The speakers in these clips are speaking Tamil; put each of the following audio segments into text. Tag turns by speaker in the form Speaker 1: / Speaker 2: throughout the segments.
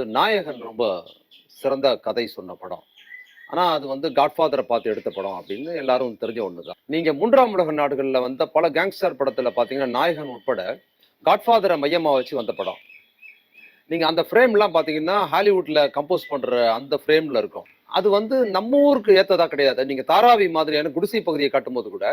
Speaker 1: வந்து நாயகன் ரொம்ப சிறந்த கதை சொன்ன படம். ஆனா அது வந்து காட்ஃபாதரை பார்த்து எடுத்த படம் அப்படின்னு எல்லாரும் தெரிஞ்ச ஒண்ணுதான். நீங்க மூன்றாம் உலக நாடுகள்ல வந்த பல கேங்ஸ்டர் படத்துல பாத்தீங்கன்னா நாயகன் உட்பட காட்ஃபாதரை மையமா வச்சு வந்த படம். நீங்க அந்த ஃப்ரேம்லாம் பாத்தீங்கன்னா ஹாலிவுட்ல கம்போஸ் பண்ற அந்த ஃப்ரேம்ல இருக்கும். அது வந்து நம்ம ஊருக்கு ஏத்ததா கிடையாது. நீங்க தாராவி மாதிரியான குடிசை பகுதியை காட்டும்போது கூட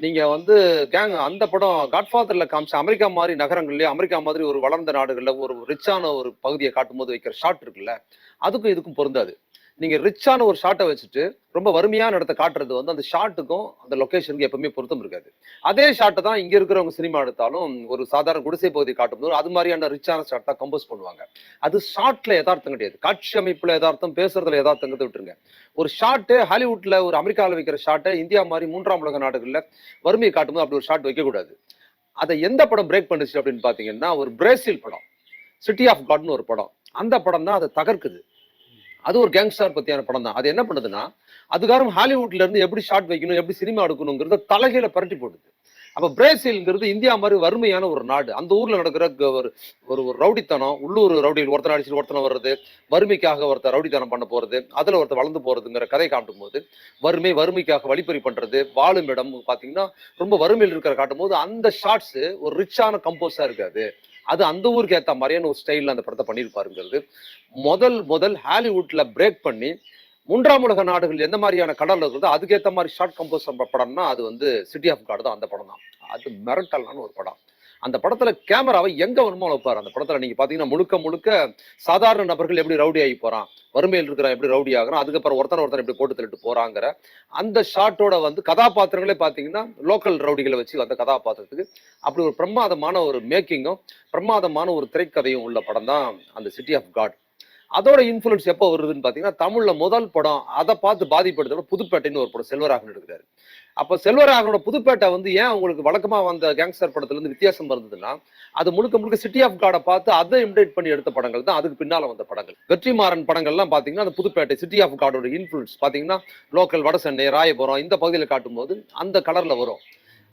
Speaker 1: நீங்க வந்து கேங் அந்த படம் காட்ஃபாதர்ல காமிச்ச அமெரிக்கா மாதிரி நகரங்கள்லயே அமெரிக்கா மாதிரி ஒரு வளர்ந்த நாடுகள்ல ஒரு ரிச்சான ஒரு பகுதியை காட்டும்போது வைக்கிற ஷாட் இருக்குல்ல அதுக்கும் இதுக்கும் பொருந்தாது. நீங்க ரிச்சான ஒரு ஷாட்டை வச்சுட்டு ரொம்ப வறுமையான இடத்த காட்டுறது வந்து அந்த ஷாட்டுக்கும் அந்த லொக்கேஷனுக்கு எப்பவுமே பொருத்தம் இருக்காது. அதே ஷாட்டை தான் இங்க இருக்கிறவங்க சினிமா எடுத்தாலும் ஒரு சாதாரண குடிசை பகுதி காட்டும்போது அது மாதிரியான ரிச்சான ஷாட் தான் கம்போஸ் பண்ணுவாங்க. அது ஷாட்ல யதார்த்தம் கிடையாது. காட்சி அமைப்புல யதார்த்தம் பேசுறதுல யதார்த்தங்கிறது விட்டுருங்க. ஒரு ஷாட்டு ஹாலிவுட்ல ஒரு அமெரிக்காவில் வைக்கிற ஷாட்டை இந்தியா மாதிரி மூன்றாம் உலக நாடுகளில் வறுமையை காட்டும்போது அப்படி ஒரு ஷாட் வைக்கக்கூடாது அதை எந்த படம் பிரேக் பண்ணுச்சு அப்படின்னு பாத்தீங்கன்னா ஒரு பிரேசில் படம். சிட்டி ஆஃப் காட்னு ஒரு படம். அந்த படம் தான் அதை தகர்க்குது. அது ஒரு கேங்ஸ்டர் பத்தியான படம் தான் அது என்ன பண்ணுதுன்னா அதுக்காரம் ஹாலிவுட்ல இருந்து எப்படி ஷார்ட் வைக்கணும் எப்படி சினிமா எடுக்கணுங்கிறத தலைகீழ பரட்டி போடுது. அப்ப பிரேசில்ங்கிறது இந்தியா மாதிரி வறுமையான ஒரு நாடு. அந்த ஊர்ல நடக்கிற க- ஒரு ஒரு ரவுடித்தனம் உள்ளூர் ரவுடிகள் ஒருத்தனை அடிச்சு ஒருத்தனை வர்றது வறுமைக்காக ஒருத்தர் ரவுடித்தனம் பண்ண போறது அதுல ஒருத்தர் வளர்ந்து போறதுங்கிற கதை காட்டும் போது வறுமை வறுமைக்காக வழிப்பறி பண்றது வாழும் இடம் பாத்தீங்கன்னா ரொம்ப வறுமையில் இருக்கிற காட்டும் போது அந்த ஷார்ட்ஸ் ஒரு ரிச்சான கம்போஸா இருக்காது அது அந்த ஊருக்கு ஏற்ற மாதிரியான ஒரு ஸ்டைலில் அந்த படத்தை பண்ணியிருப்பாருங்கிறது. முதல் முதல் ஹாலிவுட்ல பிரேக் பண்ணி மூன்றாம் உலக நாடுகள் எந்த மாதிரியான கடல் இருக்குதோ அதுக்கேற்ற மாதிரி ஷார்ட் கம்போஸ் படம்னா அது வந்து சிட்டி ஆஃப் காடு தான். அந்த படம் தான். அது மிரட்டலான ஒரு படம். அந்த படத்துல கேமராவை எங்க வேணுமோ வைப்பார் அந்த படத்துல நீங்க பாத்தீங்கன்னா முழுக்க முழுக்க சாதாரண நபர்கள் எப்படி ரவுடி ஆகி போறான்? வறுமையில் இருக்கிற எப்படி ரவுடி ஆகுறான்? அதுக்கப்புறம் ஒருத்தர் ஒருத்தர் எப்படி போட்டு தள்ளிட்டு போறாங்கிற அந்த ஷாட்டோட வந்து கதாபாத்திரங்களே பாத்தீங்கன்னா லோக்கல் ரவுடிகளை வச்சு அந்த கதாபாத்திரத்துக்கு. அப்படி ஒரு பிரமாதமான ஒரு மேக்கிங்கும் பிரமாதமான ஒரு திரைக்கதையும் உள்ள படம் தான் அந்த சிட்டி ஆஃப் காட் அதோட இன்ஃபுளுன்ஸ் எப்போ வருதுன்னு பார்த்தீங்கன்னா தமிழ்ல முதல் படம் அதை பார்த்து பாதிப்படுத்தோட புதுப்பேட்டைன்னு ஒரு படம் செல்வராகவன் எடுக்கிறாரு. அப்ப செல்வராகவனோட புதுப்பேட்டை வந்து ஏன் உங்களுக்கு வழக்கமா வந்த கேங்ஸ்டர் படத்துல இருந்து வித்தியாசம் இருந்ததுன்னா அது முழுக்க முழுக்க சிட்டி ஆஃப் காடை பார்த்து அதை இமிடேட் பண்ணி எடுத்த படங்கள் தான் அதுக்கு பின்னால வந்த படங்கள். வெற்றிமாறன் படங்கள்லாம் பாத்தீங்கன்னா அந்த புதுப்பேட்டை சிட்டி ஆஃப் காடோட இன்ஃபுளுன்ஸ் பாத்தீங்கன்னா லோக்கல் வடசென்னை ராயபுரம் இந்த பகுதியில் காட்டும்போது அந்த கலர்ல வரும்.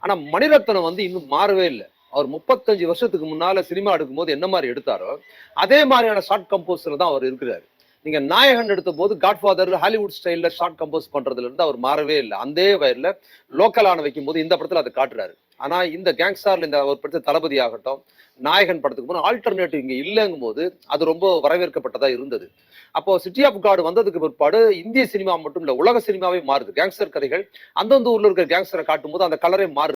Speaker 1: ஆனா மணிரத்னம் வந்து இன்னும் மாறவே இல்லை. அவர் முப்பத்தஞ்சு வருஷத்துக்கு முன்னால சினிமா எடுக்கும்போது என்ன மாதிரி எடுத்தாரோ அதே மாதிரியான ஷார்ட் கம்போஸ்ல தான் அவர் இருக்கிறாரு. நீங்க நாயகன் எடுத்த போது காட்ஃபாதர் ஹாலிவுட் ஸ்டைல்ல ஷார்ட் கம்போஸ் பண்றதுல இருந்து அவர் மாறவே இல்லை. அந்த வயர்ல லோக்கலான வைக்கும் போது இந்த படத்துல அதை காட்டுறாரு. ஆனா இந்த கேங்ஸ்டார்ல இந்த ஒரு படத்துல தளபதி ஆகட்டும் நாயகன் படத்துக்கு போன ஆல்டர்னேட்டிவ் இங்க இல்லைங்கும் போது அது ரொம்ப வரவேற்கப்பட்டதா இருந்தது. அப்போ சிட்டி ஆஃப் காடு வந்ததுக்கு பிற்பாடு இந்திய சினிமா மட்டும் இல்ல உலக சினிமாவே மாறுது. கேங்ஸ்டர் கதைகள் அந்தந்த ஊர்ல இருக்கிற கேங்ஸ்டரை காட்டும் போது அந்த கலரே மாறுது.